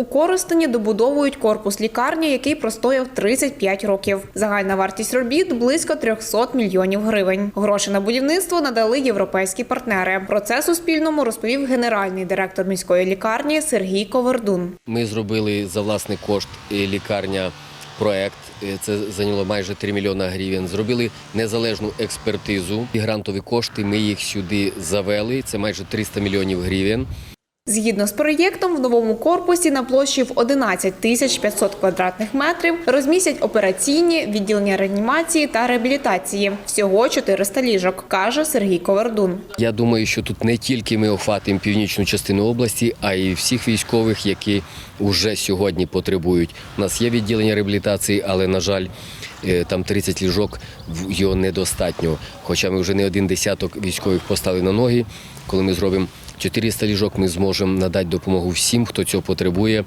У Коростені добудовують корпус лікарні, який простояв 35 років. Загальна вартість робіт близько 300 мільйонів гривень. Гроші на будівництво надали європейські партнери. Про це Суспільному розповів генеральний директор міської лікарні Сергій Ковердун. Ми зробили за власний кошт е, лікарня проект. Е, Це зайняло майже 3 мільйона гривень. Зробили незалежну експертизу. І грантові кошти ми їх сюди завели. Це майже 300 мільйонів гривень. Згідно з проєктом, в новому корпусі на площі в 11 тисяч 500 квадратних метрів розмістять операційні, відділення реанімації та реабілітації. Всього 400 ліжок, каже Сергій Ковердун. Я думаю, що тут не тільки ми охватимо північну частину області, а й всіх військових, які вже сьогодні потребують. У нас є відділення реабілітації, але на жаль, е, там 30 ліжок його недостатньо. Хоча ми вже не один десяток військових поставили на ноги. Коли ми зробимо 400 ліжок, ми зможемо надати допомогу всім, хто цього потребує.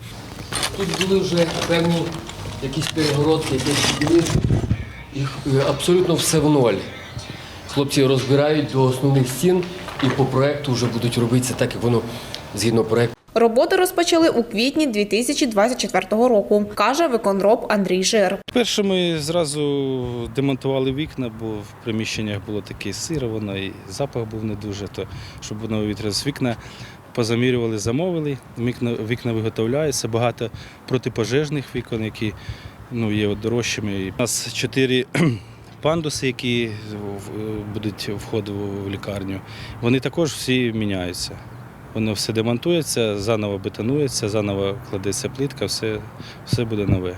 Тут були вже певні якісь перегородки, якісь були. Їх е, абсолютно все в ноль. Хлопці розбирають до основних стін і по проекту вже будуть робитися так, як воно згідно проекту. Роботи розпочали у квітні 2024 року, каже виконроб Андрій Жир. Перше ми зразу демонтували вікна, бо в приміщеннях було таке сиро, воно і запах був не дуже, то щоб воно вивітрилось вікна. Позамірювали, замовили, вікна, вікна виготовляються, багато протипожежних вікон, які ну, є дорожчими. У нас чотири пандуси, які будуть вход в лікарню. Вони також всі міняються. Воно все демонтується, заново бетонується, заново кладеться плитка, все, все буде нове.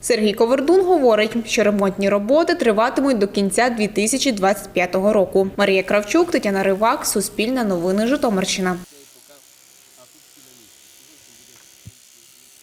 Сергій Ковердун говорить, що ремонтні роботи триватимуть до кінця 2025 року. Марія Кравчук, Тетяна Ривак, Суспільне новини Житомирщина.